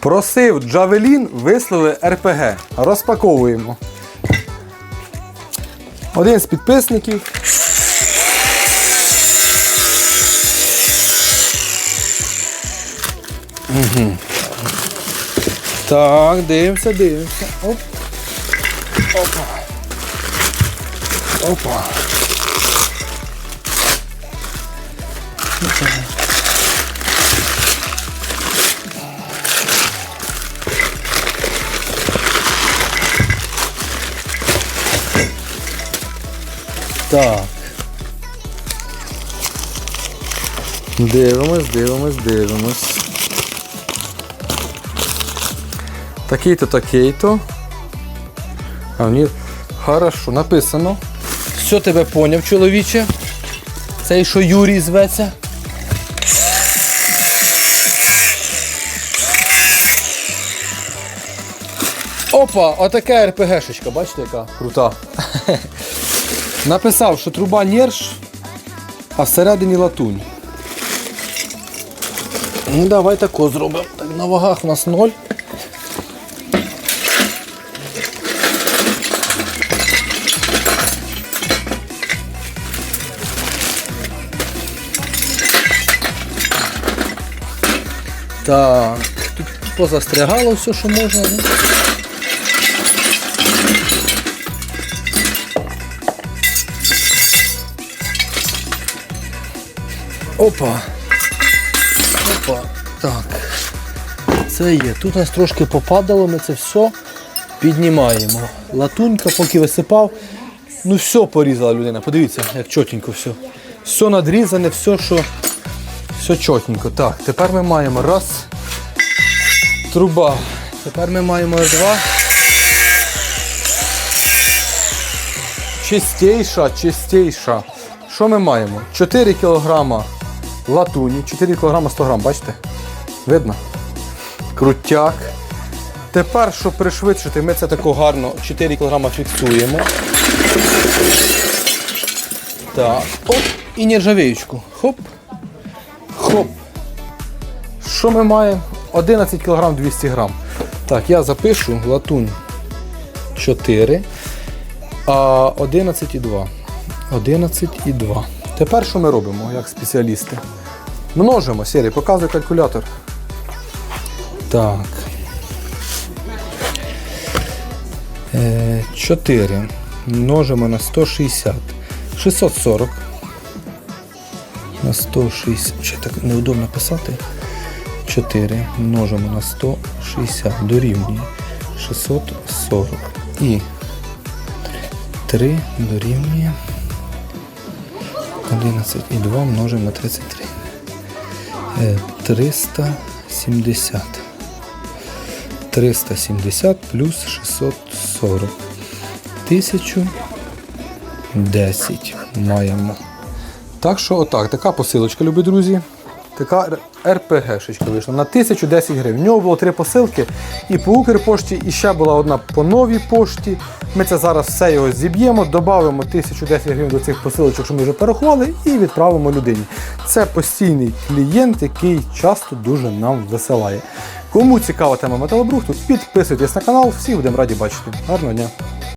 Просив Джавелін, вислали РПГ. Розпаковуємо. Один з підписників. Угу. Так, дивимося, дивимося. Оп. Опа. Опа. Так. Дивимось, дивимось, дивимось. Такий-то, такий-то. А ні. Хорошо, написано. Все тебе поняв, чоловіче. Цей, що Юрій зветься. Опа, отака РПГшечка, бачите, яка крута. Написав, що труба нерж, а всередині латунь. Ну, давай тако зробимо. Так, на вагах у нас ноль. Так, тут позастрягало все, що можна. ну. Опа. Опа. Так. Це є. Тут у нас трошки попадало, ми це все піднімаємо. Латунька, поки висипав. Ну все порізала людина. Подивіться, як чотенько все. Все надрізане, все, що. Все чотенько. Так, тепер ми маємо раз. Труба. Тепер ми маємо два. Чистейша, чистейша. Що ми маємо? 4 кг латуні, 4 кг 100 г, бачите? Видно? Крутяк. Тепер, щоб пришвидшити, ми це тако гарно 4 кг фіксуємо. Так. Оп, і нержавеючку. Хоп. Хоп. Що ми маємо? 11 кг 200 г. Так, я запишу латунь 4, а 11,2. 11,2. Тепер що ми робимо, як спеціалісти? Множимо, Сірі, показує калькулятор. Так. Е, 4 множимо на 160. 640. На 160. Ще так неудобно писати. 4 множимо на 160 дорівнює 640. І 3 дорівнює 11 і 2 множимо на 33. Е, 370. 370 плюс 640. 1010 маємо. Так що отак, така посилочка, любі друзі. Така РПГ-шечка вийшла на 1010 гривень. В нього було три посилки і по Укрпошті, і ще була одна по новій пошті. Ми це зараз все його зіб'ємо, додамо 1010 гривень до цих посилочок, що ми вже порахували, і відправимо людині. Це постійний клієнт, який часто дуже нам висилає. Кому цікава тема металобрухту, підписуйтесь на канал, всіх будемо раді бачити. Гарного дня!